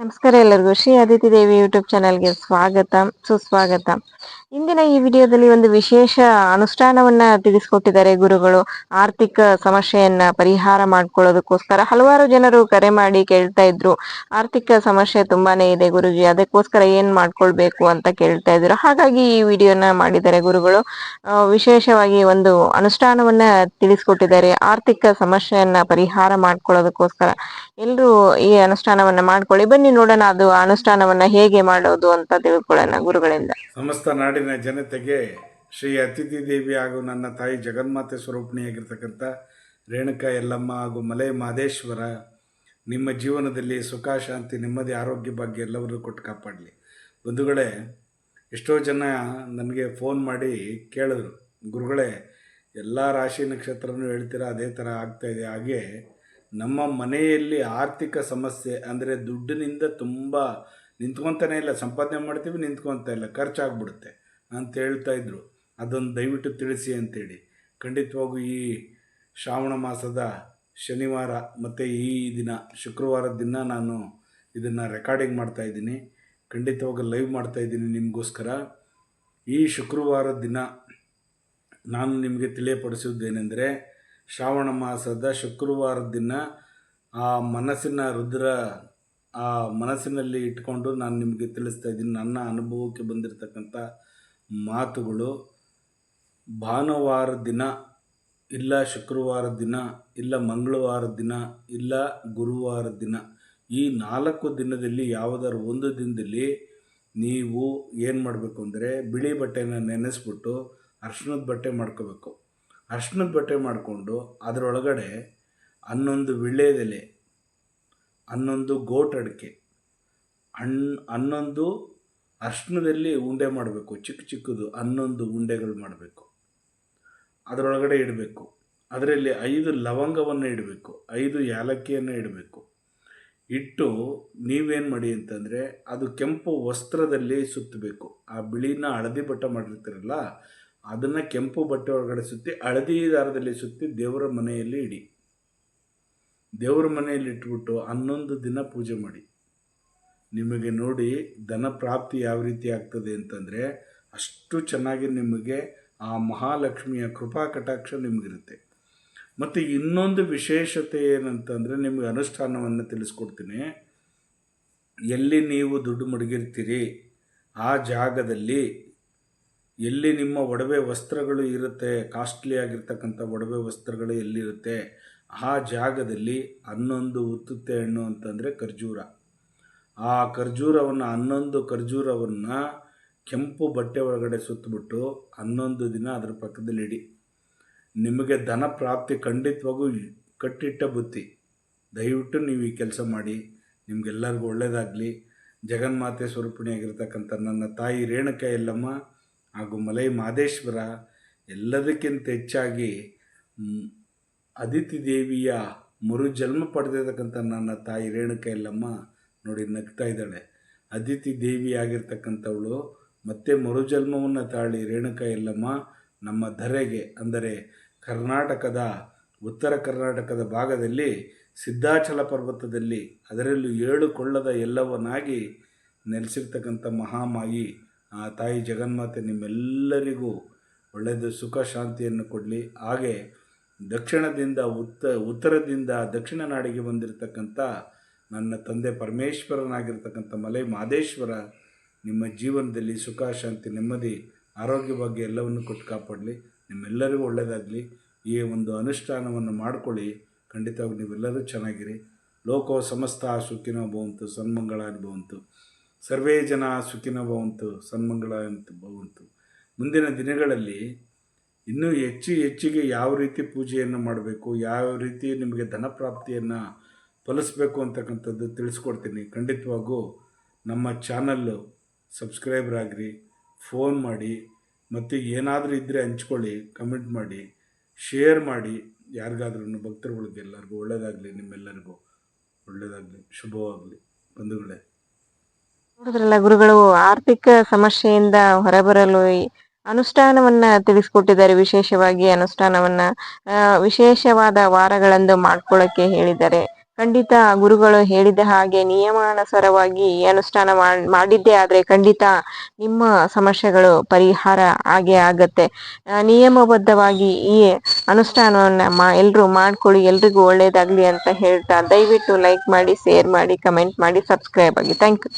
ನಮಸ್ಕಾರ ಎಲ್ಲರಿಗೂ. ಶ್ರೀ ಅದಿತಿ ದೇವಿ ಯೂಟ್ಯೂಬ್ ಚಾನಲ್ಗೆ ಸ್ವಾಗತ, ಸುಸ್ವಾಗತ. ಇಂದಿನ ಈ ವಿಡಿಯೋದಲ್ಲಿ ಒಂದು ವಿಶೇಷ ಅನುಷ್ಠಾನವನ್ನ ತಿಳಿಸ್ಕೊಟ್ಟಿದ್ದಾರೆ ಗುರುಗಳು. ಆರ್ಥಿಕ ಸಮಸ್ಯೆಯನ್ನ ಪರಿಹಾರ ಮಾಡ್ಕೊಳ್ಳೋದಕ್ಕೋಸ್ಕರ ಹಲವಾರು ಜನರು ಕರೆ ಮಾಡಿ ಕೇಳ್ತಾ ಇದ್ರು. ಆರ್ಥಿಕ ಸಮಸ್ಯೆ ತುಂಬಾನೇ ಇದೆ ಗುರುಜಿ, ಅದಕ್ಕೋಸ್ಕರ ಏನ್ ಮಾಡ್ಕೊಳ್ಬೇಕು ಅಂತ ಕೇಳ್ತಾ ಇದ್ರು. ಹಾಗಾಗಿ ಈ ವಿಡಿಯೋನ ಮಾಡಿದ್ದಾರೆ ಗುರುಗಳು. ವಿಶೇಷವಾಗಿ ಒಂದು ಅನುಷ್ಠಾನವನ್ನ ತಿಳಿಸ್ಕೊಟ್ಟಿದ್ದಾರೆ. ಆರ್ಥಿಕ ಸಮಸ್ಯೆಯನ್ನ ಪರಿಹಾರ ಮಾಡ್ಕೊಳ್ಳೋದಕ್ಕೋಸ್ಕರ ಎಲ್ಲರೂ ಈ ಅನುಷ್ಠಾನವನ್ನ ಮಾಡ್ಕೊಳ್ಳಿ. ಬನ್ನಿ ನೋಡೋಣ, ಅದು ಅನುಷ್ಠಾನವನ್ನ ಹೇಗೆ ಮಾಡೋದು ಅಂತ ತಿಳ್ಕೊಳ್ಳೋಣ ಗುರುಗಳಿಂದ. ಸಮಸ್ತ ನಾಡಿನ ಜನತೆಗೆ ಶ್ರೀ ಅತಿಥಿ ದೇವಿ ಹಾಗೂ ನನ್ನ ತಾಯಿ ಜಗನ್ಮಾತೆ ಸ್ವರೂಪಿಣಿಯಾಗಿರ್ತಕ್ಕಂಥ ರೇಣುಕಾ ಯಲ್ಲಮ್ಮ ಹಾಗೂ ಮಲೆ ಮಹದೇಶ್ವರ ನಿಮ್ಮ ಜೀವನದಲ್ಲಿ ಸುಖ, ಶಾಂತಿ, ನೆಮ್ಮದಿ, ಆರೋಗ್ಯ ಭಾಗ್ಯ ಎಲ್ಲವನ್ನೂ ಕೊಟ್ಟು ಕಾಪಾಡಲಿ. ಬಂಧುಗಳೇ, ಎಷ್ಟೋ ಜನ ನನಗೆ ಫೋನ್ ಮಾಡಿ ಕೇಳಿದ್ರು, ಗುರುಗಳೇ, ಎಲ್ಲ ರಾಶಿ ನಕ್ಷತ್ರನೂ ಹೇಳ್ತೀರಾ, ಅದೇ ಥರ ಆಗ್ತಾಯಿದೆ ಹಾಗೆ ನಮ್ಮ ಮನೆಯಲ್ಲಿ ಆರ್ಥಿಕ ಸಮಸ್ಯೆ ಅಂದರೆ ದುಡ್ಡಿನಿಂದ ತುಂಬ ನಿಂತ್ಕೊತಾನೆ ಇಲ್ಲ, ಸಂಪಾದನೆ ಮಾಡ್ತೀವಿ, ನಿಂತ್ಕೊತಾ ಇಲ್ಲ, ಖರ್ಚಾಗ್ಬಿಡುತ್ತೆ ಅಂತ ಹೇಳ್ತಾ ಇದ್ರು. ಅದೊಂದು ದಯವಿಟ್ಟು ತಿಳಿಸಿ ಅಂತೇಳಿ. ಖಂಡಿತವಾಗೂ ಈ ಶ್ರಾವಣ ಮಾಸದ ಶನಿವಾರ ಮತ್ತು ಈ ದಿನ ಶುಕ್ರವಾರದ ದಿನ ನಾನು ಇದನ್ನು ರೆಕಾರ್ಡಿಂಗ್ ಮಾಡ್ತಾ ಇದ್ದೀನಿ. ಖಂಡಿತವಾಗಿ ಲೈವ್ ಮಾಡ್ತಾ ಇದ್ದೀನಿ ನಿಮಗೋಸ್ಕರ. ಈ ಶುಕ್ರವಾರದ ದಿನ ನಾನು ನಿಮಗೆ ತಿಳಿಯಪಡಿಸುವುದೇನೆಂದರೆ ಶ್ರಾವಣ ಮಾಸದ ಶುಕ್ರವಾರದ ದಿನ ಆ ಮನಸ್ಸಿನ ರುದ್ರ ಆ ಮನಸ್ಸಿನಲ್ಲಿ ಇಟ್ಕೊಂಡು ನಾನು ನಿಮಗೆ ತಿಳಿಸ್ತಾ ಇದ್ದೀನಿ. ನನ್ನ ಅನುಭವಕ್ಕೆ ಬಂದಿರತಕ್ಕಂಥ ಮಾತುಗಳು, ಭಾನುವಾರ ದಿನ ಇಲ್ಲ ಶುಕ್ರವಾರ ದಿನ ಇಲ್ಲ ಮಂಗಳವಾರ ದಿನ ಇಲ್ಲ ಗುರುವಾರ ದಿನ. ಈ ನಾಲ್ಕು ದಿನದಲ್ಲಿ ಯಾವುದಾದ್ರು ಒಂದು ದಿನದಲ್ಲಿ ನೀವು ಏನು ಮಾಡಬೇಕು ಅಂದರೆ ಬಿಳಿ ಬಟ್ಟೆನ ನೆನೆಸ್ಬಿಟ್ಟು ಅರ್ಶಿಣದ ಬಟ್ಟೆ ಮಾಡ್ಕೋಬೇಕು. ಅರ್ಶಿನದ ಬಟ್ಟೆ ಮಾಡಿಕೊಂಡು ಅದರೊಳಗಡೆ ಹನ್ನೊಂದು ವಿಳ್ಯದೆಲೆ, ಹನ್ನೊಂದು ಗೋಟ್ ಅಡಿಕೆ ಹಣ್ ಹನ್ನೊಂದು ಅರ್ಶಿನದಲ್ಲಿ ಉಂಡೆ ಮಾಡಬೇಕು, ಚಿಕ್ಕ ಚಿಕ್ಕದು ಹನ್ನೊಂದು ಉಂಡೆಗಳು ಮಾಡಬೇಕು. ಅದರೊಳಗಡೆ ಇಡಬೇಕು. ಅದರಲ್ಲಿ ಐದು ಲವಂಗವನ್ನು ಇಡಬೇಕು, ಐದು ಯಾಲಕ್ಕಿಯನ್ನು ಇಡಬೇಕು. ಇಟ್ಟು ನೀವೇನು ಮಾಡಿ ಅಂತಂದರೆ ಅದು ಕೆಂಪು ವಸ್ತ್ರದಲ್ಲಿ ಸುತ್ತಬೇಕು. ಆ ಬಿಳಿನ ಹಳದಿ ಬಟ್ಟೆ ಮಾಡಿರ್ತೀರಲ್ಲ ಅದನ್ನು ಕೆಂಪು ಬಟ್ಟೆ ಒಳಗಡೆ ಸುತ್ತಿ ಹಳದಿ ದಾರದಲ್ಲಿ ಸುತ್ತಿ ದೇವರ ಮನೆಯಲ್ಲಿ ಇಡಿ. ದೇವರ ಮನೆಯಲ್ಲಿ ಇಟ್ಬಿಟ್ಟು ಹನ್ನೊಂದು ದಿನ ಪೂಜೆ ಮಾಡಿ. ನಿಮಗೆ ನೋಡಿ ಧನ ಪ್ರಾಪ್ತಿ ಯಾವ ರೀತಿ ಆಗ್ತದೆ ಅಂತಂದರೆ ಅಷ್ಟು ಚೆನ್ನಾಗಿ ನಿಮಗೆ ಆ ಮಹಾಲಕ್ಷ್ಮಿಯ ಕೃಪಾ ಕಟಾಕ್ಷ ನಿಮಗಿರುತ್ತೆ. ಮತ್ತು ಇನ್ನೊಂದು ವಿಶೇಷತೆ ಏನಂತಂದರೆ ನಿಮಗೆ ಅನುಷ್ಠಾನವನ್ನು ತಿಳಿಸ್ಕೊಡ್ತೀನಿ. ಎಲ್ಲಿ ನೀವು ದುಡ್ಡು ಮಡಗಿರ್ತೀರಿ, ಆ ಜಾಗದಲ್ಲಿ ಎಲ್ಲಿ ನಿಮ್ಮ ಒಡವೆ ವಸ್ತ್ರಗಳು ಇರುತ್ತೆ ಕಾಸ್ಟ್ಲಿ ಆಗಿರ್ತಕ್ಕಂಥ ಒಡವೆ ವಸ್ತ್ರಗಳು ಎಲ್ಲಿರುತ್ತೆ? ಆ ಜಾಗದಲ್ಲಿ ಹನ್ನೊಂದು ಉತ್ತುತ್ತೆ ಹಣ್ಣು ಅಂತಂದರೆ ಖರ್ಜೂರ. ಆ ಖರ್ಜೂರವನ್ನು, ಹನ್ನೊಂದು ಖರ್ಜೂರವನ್ನು ಕೆಂಪು ಬಟ್ಟೆ ಒಳಗಡೆ ಸುತ್ತಬಿಟ್ಟು ಹನ್ನೊಂದು ದಿನ ಅದರ ಪಕ್ಕದಲ್ಲಿ ಇಡಿ. ನಿಮಗೆ ಧನ ಪ್ರಾಪ್ತಿ ಖಂಡಿತವಾಗೂ ಕಟ್ಟಿಟ್ಟ ಬುತ್ತಿ. ದಯವಿಟ್ಟು ನೀವು ಈ ಕೆಲಸ ಮಾಡಿ. ನಿಮಗೆಲ್ಲರಿಗೂ ಒಳ್ಳೆಯದಾಗಲಿ ಜಗನ್ಮಾತೆ ಸ್ವರೂಪಿಣಿಯಾಗಿರ್ತಕ್ಕಂಥ ನನ್ನ ತಾಯಿ ರೇಣುಕ ಎಲ್ಲಮ್ಮ ಹಾಗೂ ಮಲೈ ಮಾದೇಶ್ವರ ಎಲ್ಲದಕ್ಕಿಂತ ಹೆಚ್ಚಾಗಿ ಅದಿತಿ ದೇವಿಯ ಮರು ಜನ್ಮ ಪಡೆದಿರ್ತಕ್ಕಂಥ ನನ್ನ ತಾಯಿ ರೇಣುಕ ಎಲ್ಲಮ್ಮ ನೋಡಿ ನಗ್ತಾ ಇದ್ದಾಳೆ. ಅದಿತಿ ದೇವಿ ಆಗಿರ್ತಕ್ಕಂಥವಳು, ಮತ್ತೆ ಮರುಜನ್ಮವನ್ನು ತಾಳಿ ರೇಣುಕ ಎಲ್ಲಮ್ಮ ನಮ್ಮ ಧರೆಗೆ, ಅಂದರೆ ಕರ್ನಾಟಕದ, ಉತ್ತರ ಕರ್ನಾಟಕದ ಭಾಗದಲ್ಲಿ ಸಿದ್ಧಾಚಲ ಪರ್ವತದಲ್ಲಿ ಅದರಲ್ಲೂ ಏಳು ಕೊಳ್ಳದ ಎಲ್ಲವನ್ನಾಗಿ ನೆಲೆಸಿರ್ತಕ್ಕಂಥ ಮಹಾಮಾಯಿ ಆ ತಾಯಿ ಜಗನ್ಮಾತೆ ನಿಮ್ಮೆಲ್ಲರಿಗೂ ಒಳ್ಳೆಯದು, ಸುಖ, ಶಾಂತಿಯನ್ನು ಕೊಡಲಿ. ಹಾಗೆ ದಕ್ಷಿಣದಿಂದ ಉತ್ತ, ಉತ್ತರದಿಂದ ದಕ್ಷಿಣ ನಾಡಿಗೆ ಬಂದಿರತಕ್ಕಂಥ ನನ್ನ ತಂದೆ ಪರಮೇಶ್ವರನಾಗಿರ್ತಕ್ಕಂಥ ಮಲೆ ಮಾದೇಶ್ವರ ನಿಮ್ಮ ಜೀವನದಲ್ಲಿ ಸುಖ, ಶಾಂತಿ, ನೆಮ್ಮದಿ, ಆರೋಗ್ಯ ಬಗ್ಗೆ ಎಲ್ಲವನ್ನು ಕೊಟ್ಟು ಕಾಪಾಡಲಿ. ನಿಮ್ಮೆಲ್ಲರಿಗೂ ಒಳ್ಳೆಯದಾಗಲಿ. ಈ ಒಂದು ಅನುಷ್ಠಾನವನ್ನು ಮಾಡಿಕೊಳ್ಳಿ. ಖಂಡಿತವಾಗಿ ನೀವೆಲ್ಲರೂ ಚೆನ್ನಾಗಿರಿ. ಲೋಕೋ ಸಮಸ್ತ ಸುಖಿನೋ ಭವಂತು ಸನ್ಮಂಗಳ ಅನುಭವಂತು ಸರ್ವೇ ಜನ ಸುಖಿನ ಭವಂತು ಸನ್ಮಂಗಳ ಮುಂದಿನ ದಿನಗಳಲ್ಲಿ ಇನ್ನೂ ಹೆಚ್ಚು ಹೆಚ್ಚಿಗೆ ಯಾವ ರೀತಿ ಪೂಜೆಯನ್ನು ಮಾಡಬೇಕು, ಯಾವ ರೀತಿ ನಿಮಗೆ ಧನ ಪ್ರಾಪ್ತಿಯನ್ನು ಅಂತಕ್ಕಂಥದ್ದು ತಿಳಿಸ್ಕೊಡ್ತೀನಿ. ಖಂಡಿತವಾಗೂ ನಮ್ಮ ಚಾನಲ್ಲು ಸಬ್ಸ್ಕ್ರೈಬರ್ ಆಗಿರಿ, ಫೋನ್ ಮಾಡಿ, ಮತ್ತು ಏನಾದರೂ ಇದ್ದರೆ ಹಂಚ್ಕೊಳ್ಳಿ, ಕಮೆಂಟ್ ಮಾಡಿ, ಶೇರ್ ಮಾಡಿ. ಯಾರಿಗಾದ್ರೂ ಭಕ್ತರುಗಳಿಗೆ ಎಲ್ಲರಿಗೂ ಒಳ್ಳೆಯದಾಗಲಿ ನಿಮ್ಮೆಲ್ಲರಿಗೂ ಒಳ್ಳೆಯದಾಗಲಿ ಶುಭವಾಗಲಿ. ಬಂಧುಗಳೇ. ನೋಡಿದ್ರಲ್ಲ ಗುರುಗಳು, ಆರ್ಥಿಕ ಸಮಸ್ಯೆಯಿಂದ ಹೊರಬರಲು ಅನುಷ್ಠಾನವನ್ನ ತಿಳಿಸ್ಕೊಟ್ಟಿದ್ದಾರೆ, ವಿಶೇಷವಾಗಿ ಅನುಷ್ಠಾನವನ್ನ ವಿಶೇಷವಾದ ವಾರಗಳಂದು ಮಾಡ್ಕೊಳ್ಳಕ್ಕೆ ಹೇಳಿದ್ದಾರೆ. ಖಂಡಿತ ಗುರುಗಳು ಹೇಳಿದ ಹಾಗೆ ನಿಯಮಾನುಸಾರವಾಗಿ ಅನುಷ್ಠಾನ ಮಾಡ್- ಮಾಡಿದ್ದೇ ಆದರೆ ಖಂಡಿತ ನಿಮ್ಮ ಸಮಸ್ಯೆಗಳು ಪರಿಹಾರ ಆಗೇ ಆಗತ್ತೆ. ನಿಯಮಬದ್ಧವಾಗಿ ಈ ಅನುಷ್ಠಾನವನ್ನ ಮಾ ಎಲ್ಲರೂ ಮಾಡ್ಕೊಳ್ಳಿ, ಎಲ್ರಿಗೂ ಒಳ್ಳೇದಾಗ್ಲಿ ಅಂತ ಹೇಳ್ತಾ ದಯವಿಟ್ಟು ಲೈಕ್ ಮಾಡಿ ಶೇರ್ ಮಾಡಿ ಕಮೆಂಟ್ ಮಾಡಿ ಸಬ್ಸ್ಕ್ರೈಬ್ ಆಗಿ. Thank you